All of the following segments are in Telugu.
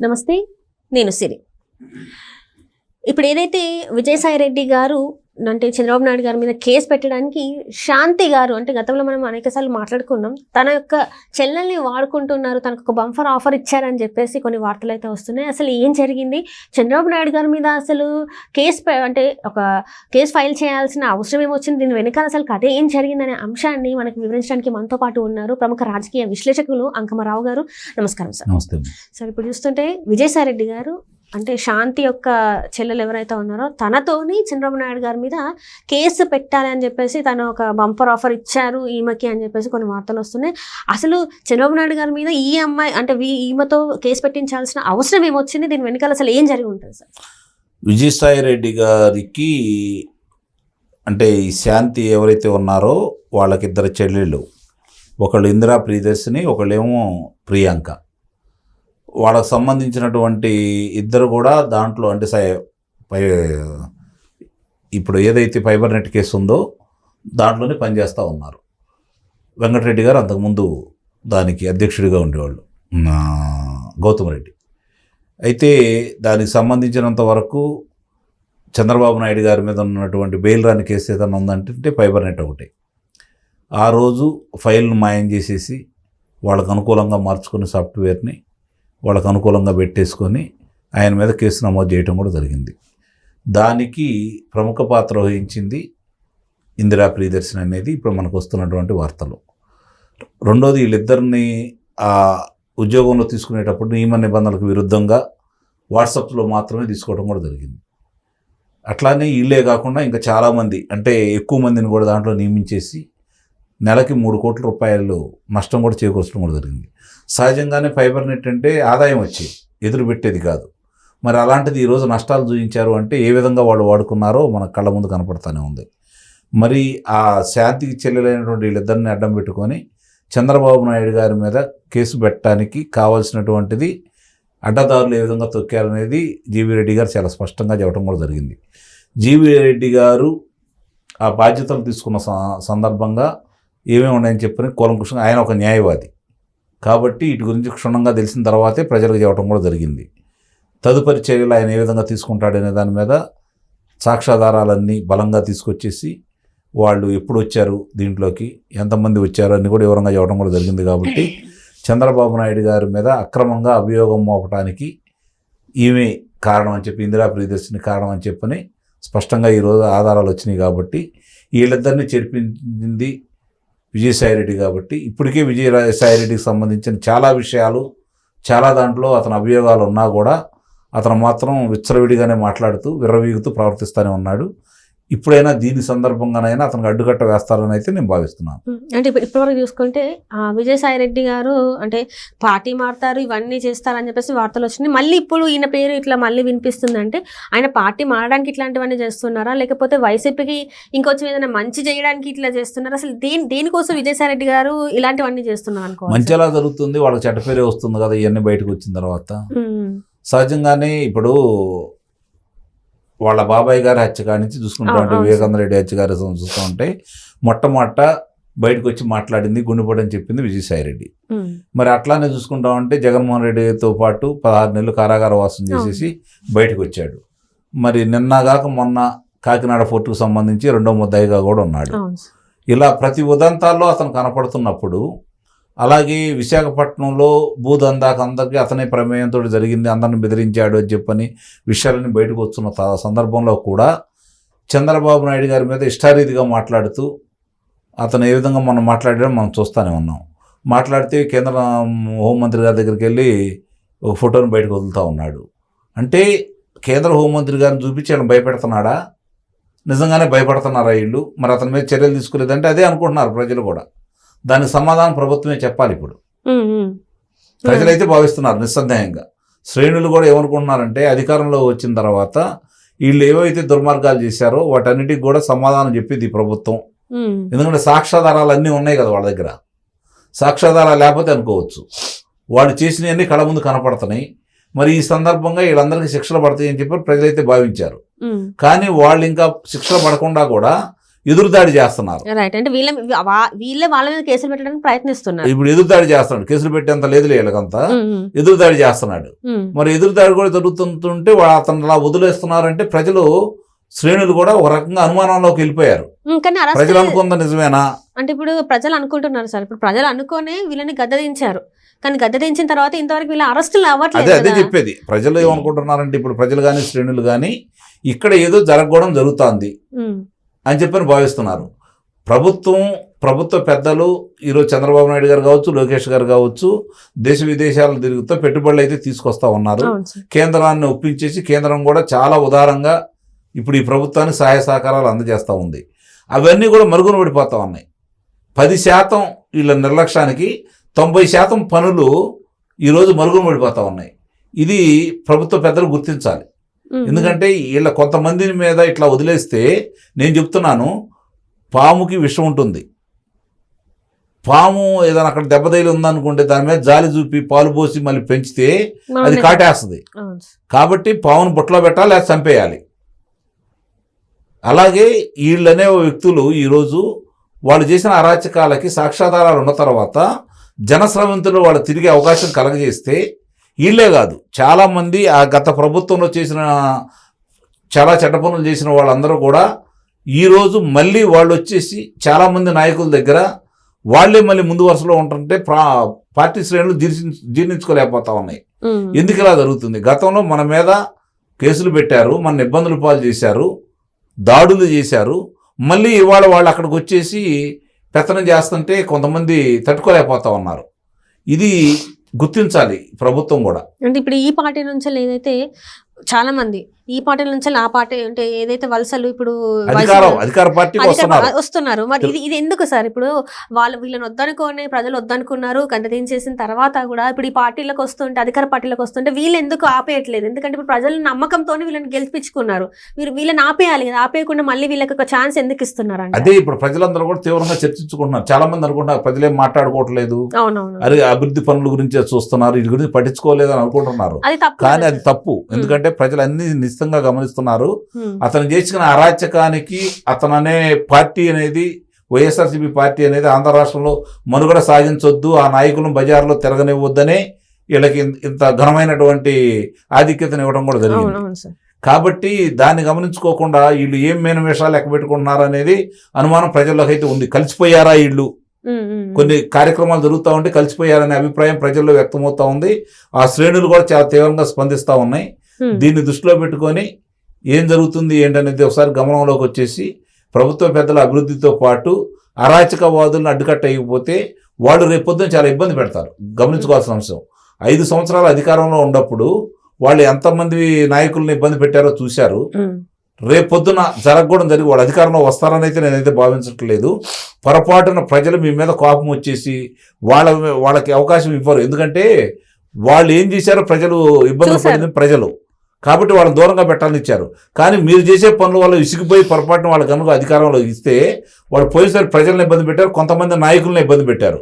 నమస్తే నేను సిరి. ఇప్పుడు ఏదైతే విజయసాయి రెడ్డి గారు అంటే చంద్రబాబు నాయుడు గారి మీద కేసు పెట్టడానికి శాంతి గారు అంటే గతంలో మనం అనేకసార్లు మాట్లాడుకున్నాం తన యొక్క చెల్లెల్ని వాడుకుంటున్నారు తనకు ఒక బంఫర్ ఆఫర్ ఇచ్చారని చెప్పేసి కొన్ని వార్తలు అయితే వస్తున్నాయి. అసలు ఏం జరిగింది? చంద్రబాబు నాయుడు గారి మీద అసలు కేసు అంటే ఒక కేసు ఫైల్ చేయాల్సిన అవసరం ఏమొచ్చింది? దీని వెనకాల అసలు కథ ఏం జరిగిందనే అంశాన్ని మనకు వివరించడానికి మనతో పాటు ఉన్నారు ప్రముఖ రాజకీయ విశ్లేషకులు అంకమరావు గారు. నమస్కారం సార్. నమస్తే. సార్ ఇప్పుడు చూస్తుంటే విజయసాయి రెడ్డి గారు అంటే శాంతి యొక్క చెల్లెలు ఎవరైతే ఉన్నారో తనతోని చంద్రబాబు నాయుడు గారి మీద కేసు పెట్టాలి అని చెప్పేసి తను ఒక బంపర్ ఆఫర్ ఇచ్చారు ఈమెకి అని చెప్పేసి కొన్ని వార్తలు వస్తున్నాయి. అసలు చంద్రబాబు నాయుడు గారి మీద ఈ అమ్మాయి అంటే వీ- ఈమెతో కేసు పెట్టించాల్సిన అవసరం ఏమొచ్చింది? దీని వెనకాల అసలు ఏం జరిగి ఉంటుంది సార్? విజయసాయి రెడ్డి గారికి అంటే ఈ శాంతి ఎవరైతే ఉన్నారో వాళ్ళకిద్దరు చెల్లెళ్ళు. ఒకళ్ళు ఇందిరా ప్రియదర్శిని ఒకళ్ళేమో ప్రియాంక. వాళ్ళకు సంబంధించినటువంటి ఇద్దరు కూడా దాంట్లో అంటే సై పై ఇప్పుడు ఏదైతే ఫైబర్ నెట్ కేసు ఉందో దాంట్లోనే పనిచేస్తూ ఉన్నారు. వెంకటరెడ్డి గారు అంతకుముందు దానికి అధ్యక్షుడిగా ఉండేవాళ్ళు గౌతమరెడ్డి. గౌతమ్ రెడ్డి అయితే దానికి సంబంధించినంత వరకు చంద్రబాబు నాయుడు గారి మీద ఉన్నటువంటి బెయిల్ రాని కేసు ఏదైనా ఉందంటే ఫైబర్ నెట్ ఒకటి. ఆ రోజు ఫైల్ను మాయం చేసేసి వాళ్ళకు అనుకూలంగా మార్చుకుని సాఫ్ట్వేర్ని వాళ్ళకు అనుకూలంగా పెట్టేసుకొని ఆయన మీద కేసు నమోదు చేయడం కూడా జరిగింది. దానికి ప్రముఖ పాత్ర వహించింది ఇందిరా ప్రియదర్శన్ అనేది ఇప్పుడు మనకు వస్తున్నటువంటి వార్తలు. రెండోది వీళ్ళిద్దరిని ఆ ఉద్యోగంలో తీసుకునేటప్పుడు నియమ నిబంధనలకు విరుద్ధంగా వాట్సాప్లో మాత్రమే తీసుకోవడం కూడా జరిగింది. అట్లానే వీళ్ళే కాకుండా ఇంకా చాలామంది అంటే ఎక్కువ మందిని కూడా దాంట్లో నియమించేసి నెలకి మూడు కోట్ల రూపాయలు నష్టం కూడా చేకూర్చడం కూడా జరిగింది. సహజంగానే ఫైబర్ నెట్ అంటే ఆదాయం వచ్చేది ఎదురు పెట్టేది కాదు. మరి అలాంటిది ఈరోజు నష్టాలు చూపించారు అంటే ఏ విధంగా వాళ్ళు వాడుకున్నారో మన కళ్ళ ముందు కనపడతానే ఉంది. మరి ఆ శాంతికి చెల్లెలైనటువంటి వీళ్ళిద్దరిని అడ్డం పెట్టుకొని చంద్రబాబు నాయుడు గారి మీద కేసు పెట్టడానికి కావాల్సినటువంటిది అడ్డదారులు ఏ విధంగా తొక్కారనేది జీవీ రెడ్డి గారు చాలా స్పష్టంగా చెప్పడం కూడా జరిగింది. జీవీ రెడ్డి గారు ఆ బాధ్యతలు తీసుకున్న స- సందర్భంగా ఏమేమి ఉన్నాయని చెప్పని కూలంకుషంగా ఆయన ఒక న్యాయవాది. కాబట్టి వీటి గురించి క్షుణ్ణంగా తెలిసిన తర్వాతే ప్రజలకు చెప్పడం కూడా జరిగింది. తదుపరి చర్యలు ఆయన ఏ విధంగా తీసుకుంటాడనే దాని మీద సాక్ష్యాధారాలన్నీ బలంగా తీసుకొచ్చేసి వాళ్ళు ఎప్పుడు వచ్చారు దీంట్లోకి ఎంతమంది వచ్చారు అని కూడా వివరంగా చెప్పడం కూడా జరిగింది కాబట్టి చంద్రబాబు నాయుడు గారి మీద అక్రమంగా అభియోగం మోపడానికి ఈమె కారణం అని చెప్పి ఇందిరా ప్రియదర్శిని కారణం అని చెప్పని స్పష్టంగా ఈరోజు ఆధారాలు వచ్చినాయి కాబట్టి వీళ్ళిద్దరిని చేర్పించింది విజయసాయిరెడ్డి కాబట్టి ఇప్పటికే విజయసాయిరెడ్డికి సంబంధించిన చాలా విషయాలు చాలా దాంట్లో అతని అభియోగాలు ఉన్నా కూడా అతను మాత్రం విచ్చలవిడిగానే మాట్లాడుతూ విర్రవీగుతూ ప్రవర్తిస్తూనే ఉన్నాడు. ఇప్పుడైనా దీని సందర్భంగానైనా అతనికి అడ్డుకట్ట వేస్తారని అయితే నేను భావిస్తున్నాను. అంటే ఇప్పటివరకు చూసుకుంటే ఆ, విజయసాయి రెడ్డి గారు అంటే పార్టీ మారుతారు ఇవన్నీ చేస్తారని చెప్పేసి వార్తలు వచ్చినాయి. మళ్ళీ ఇప్పుడు ఈయన పేరు ఇట్లా మళ్ళీ వినిపిస్తుంది అంటే ఆయన పార్టీ మారడానికి ఇట్లాంటివన్నీ చేస్తున్నారా? లేకపోతే వైసీపీకి ఇంకొంచెం ఏదైనా మంచి చేయడానికి ఇట్లా చేస్తున్నారా? అసలు దేని దేనికోసం విజయసాయి రెడ్డి గారు ఇలాంటివన్నీ చేస్తున్నారు అనుకో మంచి ఎలా జరుగుతుంది వాళ్ళకి చెడ్డ పేరే వస్తుంది కదా ఇవన్నీ బయటకు వచ్చిన తర్వాత. సహజంగానే ఇప్పుడు వాళ్ళ బాబాయ్ గారి హత్య కాడి నుంచి చూసుకుంటా ఉంటే. వివేకానంద రెడ్డి హత్య గారి చూస్తూ ఉంటే మొట్టమొదట బయటకు వచ్చి మాట్లాడింది గుండెపోటు అని చెప్పింది విజయసాయి రెడ్డి మరి అట్లానే చూసుకుంటా ఉంటే జగన్మోహన్ రెడ్డితో పాటు పదహారు నెలలు కారాగార వాసం చేసేసి బయటకు వచ్చాడు మరి నిన్నగాక మొన్న కాకినాడ ఫోర్టుకు సంబంధించి రెండో ముద్దాయిగా కూడా ఉన్నాడు. ఇలా ప్రతి ఉదంతాల్లో అతను కనపడుతున్నప్పుడు అలాగే విశాఖపట్నంలో భూదందాకు అందరికీ అతనే ప్రమేయంతో జరిగింది అందరిని బెదిరించాడు అని చెప్పని విషయాలని బయటకు వస్తున్న సందర్భంలో కూడా చంద్రబాబు నాయుడు గారి మీద ఇష్టారీతిగా మాట్లాడుతూ అతను ఏ విధంగా మనం మాట్లాడడం మనం చూస్తూనే ఉన్నాం. మాట్లాడితే కేంద్ర హోంమంత్రి గారి దగ్గరికి వెళ్ళి ఒక ఫోటోని బయటకు వదులుతూ ఉన్నాడు. అంటే కేంద్ర హోంమంత్రి గారిని చూపించి ఆయన భయపెడుతున్నాడా? నిజంగానే భయపడుతున్నారా వీళ్ళు? మరి అతని మీద చర్యలు తీసుకోలేదంటే అదే అనుకుంటున్నారు ప్రజలు కూడా. దానికి సమాధానం ప్రభుత్వమే చెప్పాలి ఇప్పుడు. ప్రజలైతే భావిస్తున్నారు నిస్సందేహంగా. శ్రేణులు కూడా ఏమనుకుంటున్నారంటే అధికారంలో వచ్చిన తర్వాత వీళ్ళు ఏవైతే దుర్మార్గాలు చేశారో వాటన్నిటికి కూడా సమాధానం చెప్పింది ప్రభుత్వం. ఎందుకంటే సాక్ష్యాధారాలు అన్నీ ఉన్నాయి కదా వాళ్ళ దగ్గర. సాక్ష్యాధారాలు లేకపోతే అనుకోవచ్చు. వాళ్ళు చేసినవన్నీ కళ్ళ ముందు కనపడుతున్నాయి. మరి ఈ సందర్భంగా వీళ్ళందరికీ శిక్షలు పడతాయి అని చెప్పి ప్రజలైతే భావించారు. కానీ వాళ్ళు ఇంకా శిక్షలు పడకుండా కూడా ఎదురుదాడి చేస్తున్నారు. రైట్ అంటే వీళ్ళ వా- వీళ్ళే వాళ్ళ మీద కేసులు పెట్టడానికి ప్రయత్నిస్తున్నారు. ఇప్పుడు ఎదురుదాడి చేస్తున్నాడు. కేసులు పెట్టేంత లేదు వీళ్ళకంతా. ఎదురుదాడి చేస్తున్నాడు. మరి ఎదురుదాడి కూడా జరుగుతుంటుంటే అతను అలా వదిలేస్తున్నారంటే ప్రజలు శ్రేణులు కూడా ఒక రకంగా అనుమానంలోకి వెళ్ళిపోయారు. ప్రజలు అనుకుందా నిజమేనా? అంటే ఇప్పుడు ప్రజలు అనుకుంటున్నారు సార్. ఇప్పుడు ప్రజలు అనుకోనే వీళ్ళని గద్దదించారు. కానీ గద్దదించిన తర్వాత ఇంతవరకు వీళ్ళ అరెస్టులు అవ్వట్లేదు అదే. చెప్పేది. ప్రజలు ఏమనుకుంటున్నారంటే ఇప్పుడు ప్రజలు కానీ శ్రేణులు కానీ ఇక్కడ ఏదో జరగడం జరుగుతోంది. అని చెప్పని భావిస్తున్నారు. ప్రభుత్వం ప్రభుత్వ పెద్దలు ఈరోజు చంద్రబాబు నాయుడు గారు కావచ్చు లోకేష్ గారు కావచ్చు దేశ విదేశాలు తిరుగుతూ పెట్టుబడులు అయితే తీసుకొస్తా ఉన్నారు. కేంద్రాన్ని ఒప్పించేసి కేంద్రం కూడా చాలా ఉదారంగా ఇప్పుడు ఈ ప్రభుత్వానికి సహాయ సహకారాలు అందజేస్తూ ఉంది. అవన్నీ కూడా మరుగున పడిపోతా ఉన్నాయి. పది శాతం వీళ్ళ నిర్లక్ష్యానికి తొంభై శాతం పనులు ఈరోజు మరుగున పడిపోతూ ఉన్నాయి. ఇది ప్రభుత్వ పెద్దలు గుర్తించాలి. ఎందుకంటే వీళ్ళ కొంతమంది మీద ఇట్లా వదిలేస్తే నేను చెప్తున్నాను పాముకి విషం ఉంటుంది పాము ఏదైనా అక్కడ దెబ్బతైలి ఉందనుకుంటే దాని మీద జాలి చూపి పాలు పోసి మళ్ళీ పెంచితే అది. కాటేస్తుంది. కాబట్టి పావును బుట్టలో పెట్టాలి లేదా చంపేయాలి అలాగే వీళ్ళనే వ్యక్తులు ఈరోజు వాళ్ళు చేసిన అరాచకాలకి సాక్ష్యాధారాలు ఉన్న తర్వాత జనస్రవంతులు వాళ్ళు తిరిగే అవకాశం కలగజేస్తే వీళ్ళే కాదు. చాలామంది ఆ గత ప్రభుత్వంలో చేసిన చాలా చెడ్డ పనులు చేసిన వాళ్ళందరూ కూడా ఈరోజు మళ్ళీ వాళ్ళు వచ్చేసి చాలామంది నాయకుల దగ్గర వాళ్ళే మళ్ళీ ముందు వరుసలో ఉంటుంటే ప్రా పార్టీ శ్రేణులు జీర్ణి జీర్ణించుకోలేకపోతా ఉన్నాయి. ఎందుకు ఇలా జరుగుతుంది? గతంలో మన మీద కేసులు పెట్టారు మన ఇబ్బందులు పాలు చేశారు దాడులు చేశారు. మళ్ళీ ఇవాళ వాళ్ళు అక్కడికి వచ్చేసి పెత్తనం చేస్తుంటే కొంతమంది తట్టుకోలేకపోతా ఉన్నారు. ఇది గుర్తించాలి ప్రభుత్వం కూడా. అంటే ఇప్పుడు ఈ పార్టీ నుంచి ఏదైతే చాలా మంది ఈ పార్టీ నుంచి ఆ పార్టీ అంటే ఏదైతే వలసలు ఇప్పుడు వస్తున్నారు. మరి ఇది ఇది ఎందుకు సార్ ఇప్పుడు వాళ్ళు వీళ్ళని వద్దనుకోని ప్రజలు వద్దనుకున్నారు చేసిన తర్వాత కూడా ఇప్పుడు ఈ పార్టీలకు వస్తుంటే అధికార పార్టీలకు వస్తుంటే వీళ్ళు ఎందుకు ఆపేయట్లేదు? ఎందుకంటే ఇప్పుడు ప్రజల నమ్మకంతో వీళ్ళని గెలిపించుకున్నారు. మీరు వీళ్ళని ఆపేయాలి కదా ఆపేయకుండా మళ్ళీ వీళ్ళకి ఒక ఛాన్స్ ఎందుకు ఇస్తున్నారు అంటే అదే ఇప్పుడు ప్రజలందరూ కూడా తీవ్రంగా చర్చించుకుంటున్నారు. చాలా మంది అనుకుంటున్నారు ప్రజలేం మాట్లాడుకోవట్లేదు. అరే అభివృద్ధి పనుల గురించి చూస్తున్నారు ఇది గురించి పట్టించుకోలేదు అని అనుకుంటున్నారు కానీ అది తప్పు. ఎందుకంటే ప్రజలు అన్ని నిశ్చితంగా గమనిస్తున్నారు. అతను చేసిన అరాచకానికి అతను అనే పార్టీ అనేది వైఎస్ఆర్సీపీ పార్టీ అనేది ఆంధ్ర రాష్ట్రంలో మనుగడ సాగించొద్దు ఆ నాయకులను బజార్లో తిరగనివ్వద్దనే వీళ్ళకి ఇంత- ఘనమైనటువంటి ఆధిక్యతను ఇవ్వడం కూడా జరిగింది. కాబట్టి దాన్ని గమనించుకోకుండా వీళ్ళు ఏం మేనమేషాలు లెక్క పెట్టుకుంటున్నారు అనేది అనుమానం ప్రజల్లోకి అయితే ఉంది. కలిసిపోయారా వీళ్ళు? కొన్ని కార్యక్రమాలు జరుగుతూ ఉంటే కలిసిపోయారనే అభిప్రాయం ప్రజల్లో వ్యక్తమవుతా ఉంది. ఆ శ్రేణులు కూడా చాలా తీవ్రంగా స్పందిస్తూ ఉన్నాయి. దీన్ని దృష్టిలో పెట్టుకొని ఏం జరుగుతుంది ఏంటనేది ఒకసారి గమనంలోకి వచ్చేసి ప్రభుత్వ పెద్దల అభివృద్ధితో పాటు అరాచకవాదులను అడ్డుకట్ట అయిపోతే వాళ్ళు రేపొద్దున చాలా ఇబ్బంది పెడతారు. గమనించుకోవాల్సిన అంశం. ఐదు సంవత్సరాల అధికారంలో ఉన్నప్పుడు వాళ్ళు ఎంతమంది నాయకులను ఇబ్బంది పెట్టారో చూశారు. ఉమ్, రేపొద్దున జరగకూడదు జరిగి వాళ్ళు అధికారంలో వస్తారని అయితే నేనైతే భావించట్లేదు. పొరపాటున ప్రజలు మీ మీద కోపం వచ్చేసి వాళ్ళ వాళ్ళకి అవకాశం ఇవ్వరు. ఎందుకంటే వాళ్ళు ఏం చేశారో ప్రజలు ఇబ్బంది. పడింది ప్రజలు. కాబట్టి వాళ్ళని దూరంగా పెట్టాలని ఇచ్చారు. కానీ మీరు చేసే పనుల వల్ల విసిగిపోయి పొరపాటున వాళ్ళ కనుక అధికారంలో ఇస్తే వాళ్ళు పోయినసారి ప్రజలను ఇబ్బంది పెట్టారు కొంతమంది నాయకులను ఇబ్బంది పెట్టారు.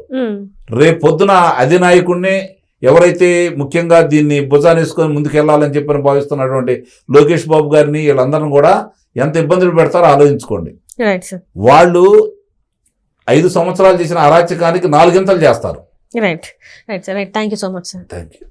రేపు పొద్దున అదే నాయకుడిని ఎవరైతే ముఖ్యంగా దీన్ని భుజానేసుకొని ముందుకెళ్ళాలని చెప్పని భావిస్తున్నటువంటి లోకేష్ బాబు గారిని వీళ్ళందరిని కూడా ఎంత ఇబ్బందులు పెడతారో ఆలోచించుకోండి. వాళ్ళు ఐదు సంవత్సరాలు చేసిన అరాచకానికి నాలుగింతలు చేస్తారు. Right right sir right thank you so much sir thank you